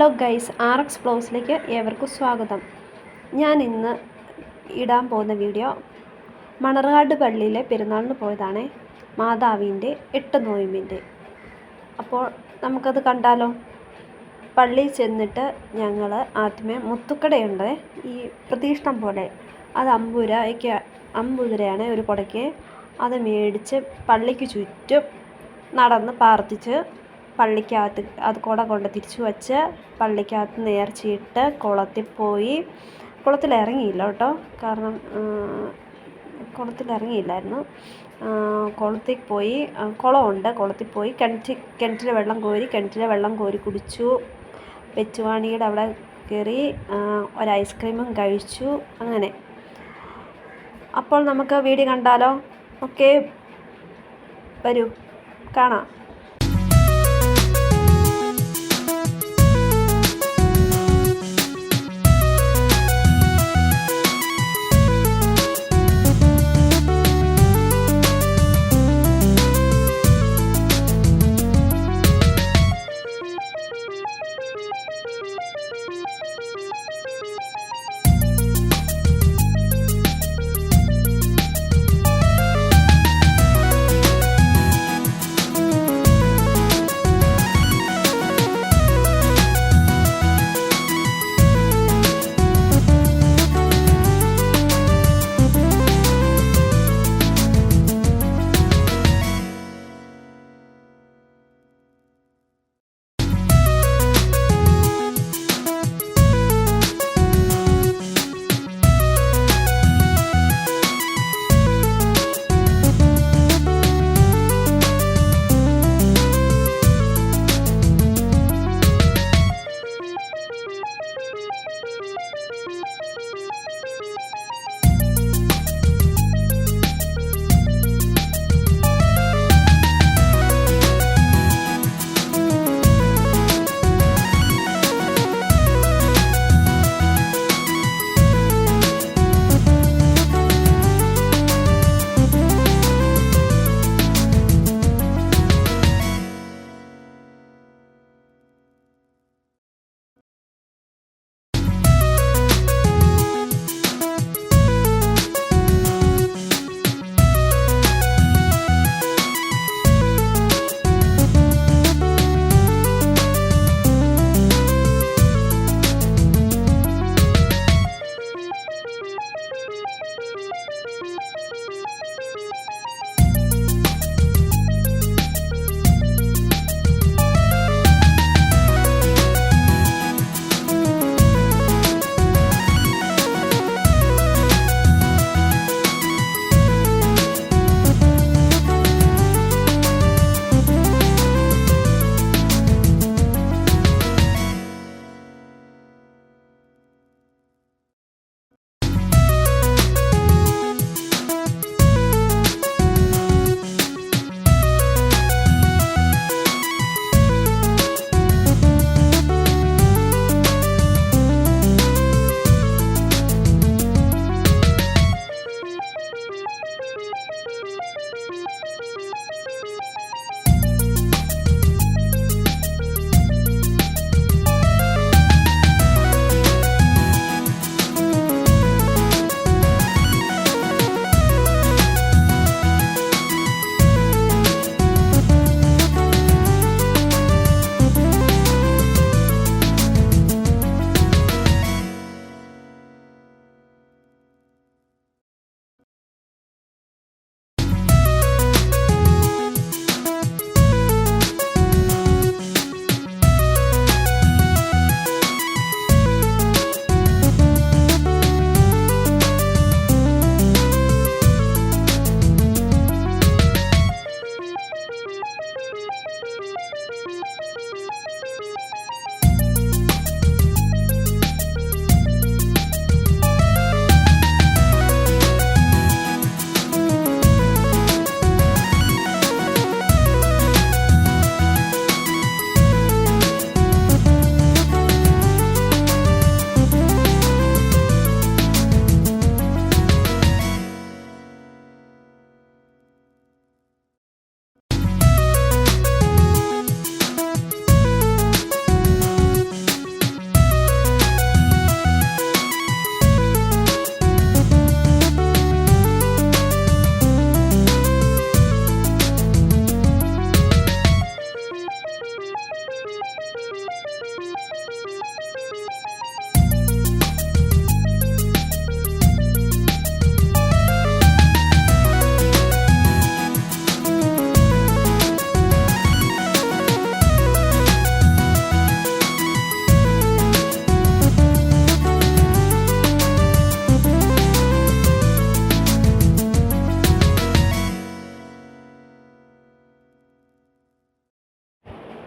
Hello guys R X ബ്ലോഗ്സിലേക്ക് ഏവർക്കും സ്വാഗതം. ഞാൻ ഇന്ന് ഇടാൻ പോകുന്ന വീഡിയോ മണർകാട് പള്ളിയിലെ പെരുന്നാളിന് പോയതാണ്. മാതാവിന്റെ എട്ട് നോയമ്പിന്റെ. അപ്പോൾ നമുക്കത് കണ്ടാലോ? പള്ളിയിൽ ചെന്നിട്ട് ഞങ്ങൾ ആദ്യമേ മുത്തുക്കടയുണ്ട്. ഈ പ്രതീക്ഷണം പോലെ അത് അമ്പൂര ഒക്കെ അമ്പൂതിരയാണ് ഒരു കുടയ്ക്ക്. അത് മേടിച്ച് പള്ളിക്ക് ചുറ്റും നടന്ന് പ്രാർത്ഥിച്ച് പള്ളിക്കകത്ത് അത് കുട കൊണ്ട് തിരിച്ചു വച്ച് പള്ളിക്കകത്ത് നേർച്ചയിട്ട് കുളത്തിൽ പോയി. കുളത്തിൽ ഇറങ്ങിയില്ല കേട്ടോ. കാരണം കുളത്തിൽ ഇറങ്ങിയില്ലായിരുന്നു. കുളത്തിൽ പോയി കുളമുണ്ട്. കുളത്തിൽ പോയി കിണറ്റിൽ കിണറ്റിലെ വെള്ളം കോരി കിണറ്റിലെ വെള്ളം കോരി കുടിച്ചു. വെച്ചുവാണിയുടെ അവിടെ കയറി ഒരു ഐസ്ക്രീമും കഴിച്ചു. അങ്ങനെ. അപ്പോൾ നമുക്ക് വീഡിയോ കണ്ടാലോ? ഓക്കെ. വരൂ. കാണാം.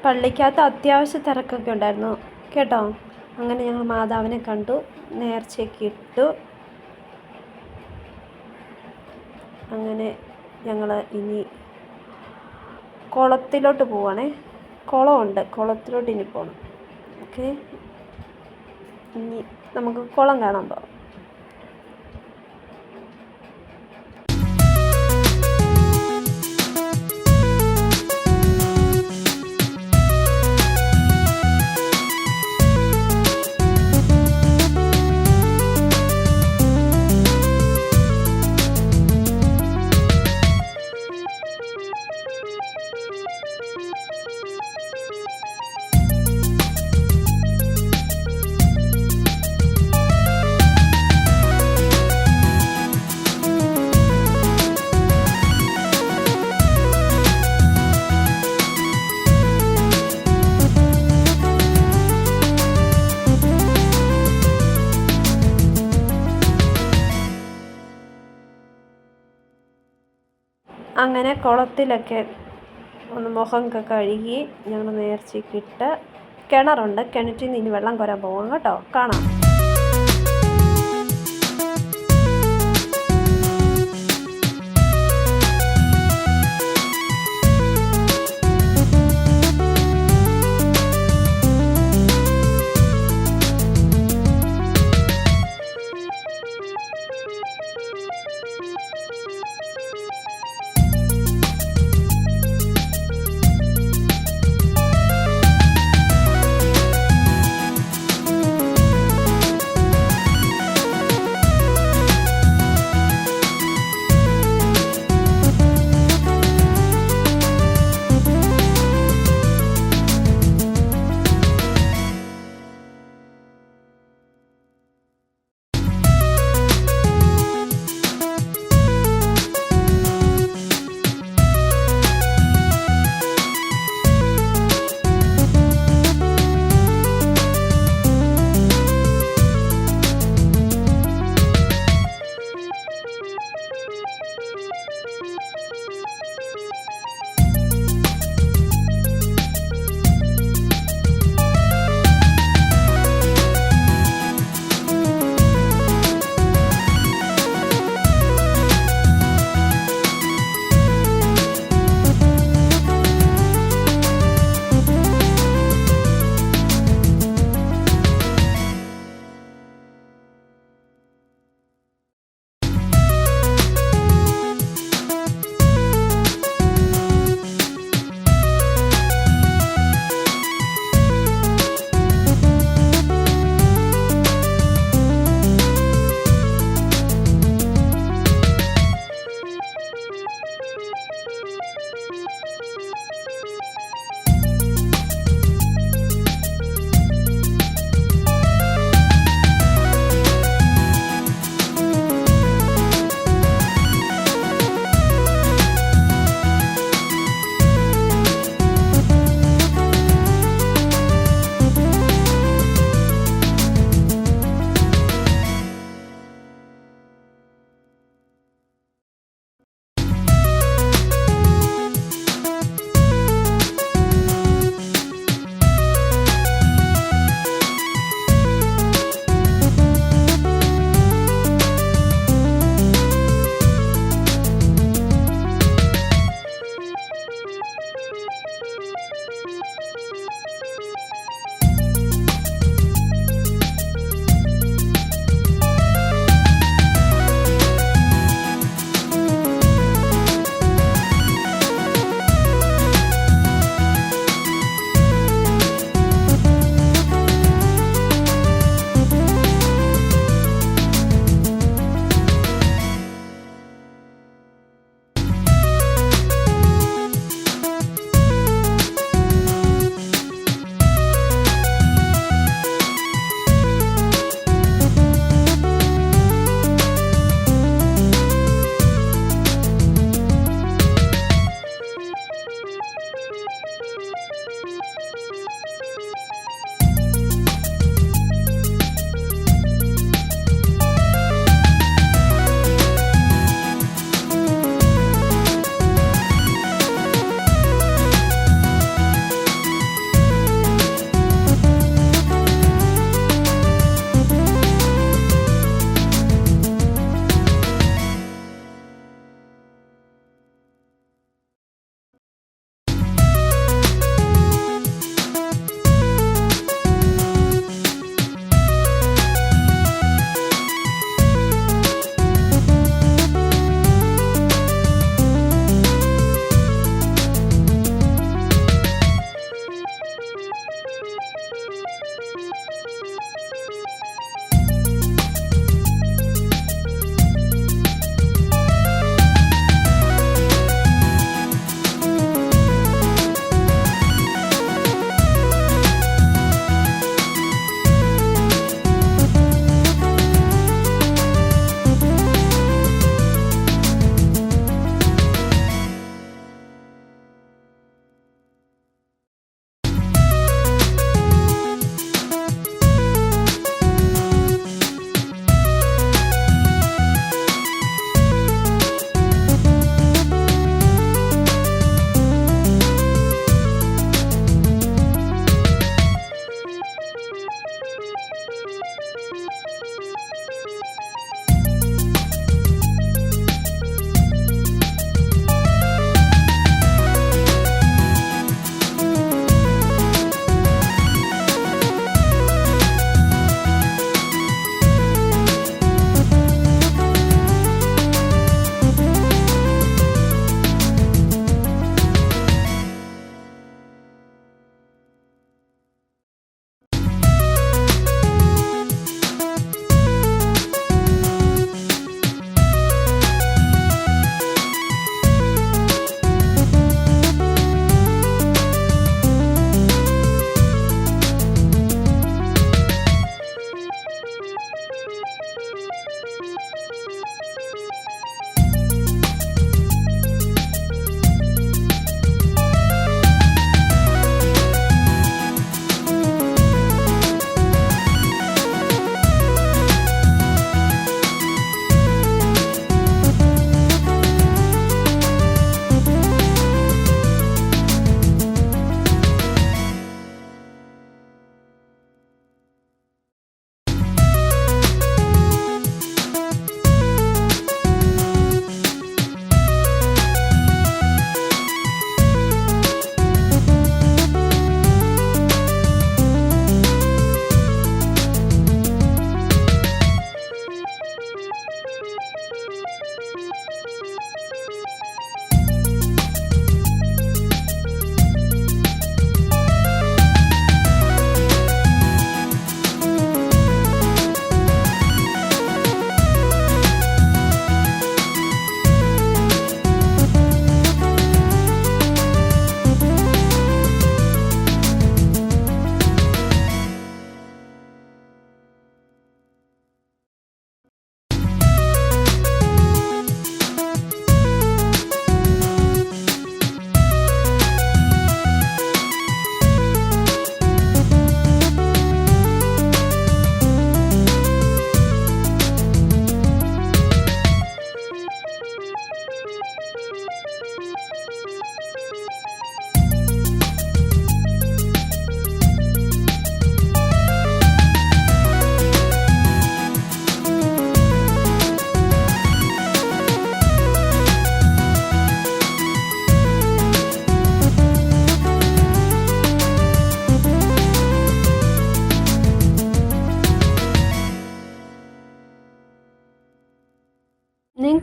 പള്ളിക്കകത്ത് അത്യാവശ്യ തിരക്കൊക്കെ ഉണ്ടായിരുന്നു. കേട്ടോ? അങ്ങനെ ഞങ്ങൾ മാതാവിനെ കണ്ടു. നേർച്ചയൊക്കെ ഇട്ടു. അങ്ങനെ ഞങ്ങൾ ഇനി കുളത്തിലോട്ട് പോവാണേ. കുളമുണ്ട്. കുളത്തിലോട്ട് ഇനി പോകണം ഓക്കെ? ഇനി നമുക്ക് കുളം കാണാൻ പോകാം അങ്ങനെ കുളത്തിലൊക്കെ ഒന്ന് മുഖമൊക്കെ കഴുകി ഞങ്ങൾ നേർച്ചയ്ക്കിട്ട് കിണറുണ്ട്. കിണറ്റിൽ നിന്ന് ഇനി വെള്ളം കോരാൻ പോകാം കേട്ടോ. കാണാം.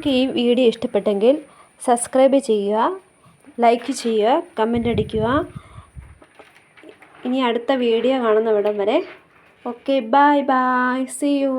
നിങ്ങൾക്ക് ഈ വീഡിയോ ഇഷ്ടപ്പെട്ടെങ്കിൽ സബ്സ്ക്രൈബ് ചെയ്യുക ലൈക്ക് ചെയ്യുക കമന്റ് അടിക്കുക. ഇനി അടുത്ത വീഡിയോ കാണുന്നവിടം വരെ. Okay bye bye. See you